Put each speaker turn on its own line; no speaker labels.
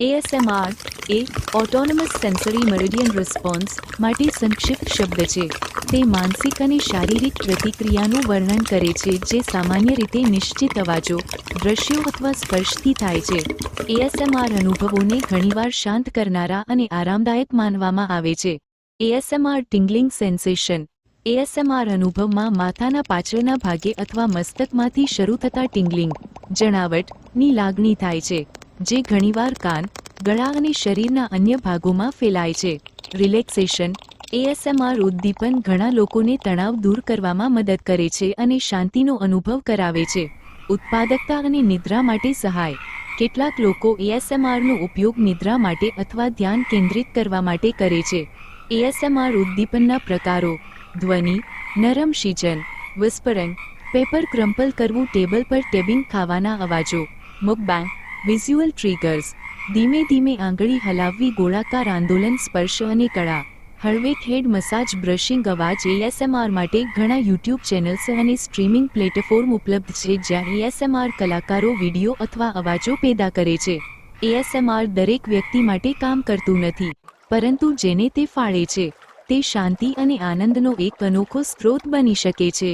એએસએમઆર એ autonomous sensory meridian response માટે સંક્ષિપ્ત શબ્દ છે. તે માનસિક અને શારીરિક પ્રતિક્રિયાનું વર્ણન કરે છે, જે સામાન્ય રીતે નિશ્ચિત અવાજો, દ્રશ્યો અથવા સ્પર્શથી થાય છે. એએસએમઆર અનુભવોને ઘણીવાર શાંત કરનારા અને આરામદાયક માનવામાં આવે છે. એએસએમઆર ટિંગલિંગ સેન્સેશન એએસએમઆર અનુભવમાં માથાના પાછળના ભાગે અથવા મસ્તકમાંથી શરૂ થતા ટિંગલિંગ જણાવટની લાગણી થાય છે. જે ઘણીવાર કાન, ગળા અને શરીરના અન્ય ભાગોમાં ફેલાય છે. રિલેક્સેશન એએસએમઆર ઉદ્દીપન ઘણા લોકોને તણાવ દૂર કરવામાં મદદ કરે છે અને શાંતિનો અનુભવ કરાવે છે. ઉત્પાદકતા અને નિદ્રા માટે સહાય. કેટલાક લોકો એએસએમઆરનો ઉપયોગ નિદ્રા માટે અથવા ધ્યાન કેન્દ્રિત કરવા માટે કરે છે. એએસએમઆર ઉદ્દીપનના પ્રકારો, ધ્વનિ, નરમ શીજન વિસ્પરંગ પેપર ક્રમ્પલ કરવું, ટેબલ પર ટેબિંગ, ખાવાના અવાજો મુકબેંગ વિઝ્યુઅલ ટ્રિગર્સ ધીમે ધીમે આંગળી હલાવવી, ગોળાકાર આંદોલન, સ્પર્શ અને કળા. હળવેક હેડ મસાજ, બ્રશિંગ, અવાજ એએસએમઆર માટે ઘણા યુટ્યુબ ચેનલ્સ અને સ્ટ્રીમિંગ પ્લેટફોર્મ ઉપલબ્ધ છે જ્યાં એએસએમઆર કલાકારો વીડિયો અથવા અવાજો પેદા કરે છે. એએસએમઆર દરેક વ્યક્તિ માટે કામ કરતું નથી, પરંતુ જેને તે ફાળે છે, તે શાંતિ અને આનંદનો એક અનોખો સ્ત્રોત બની શકે છે.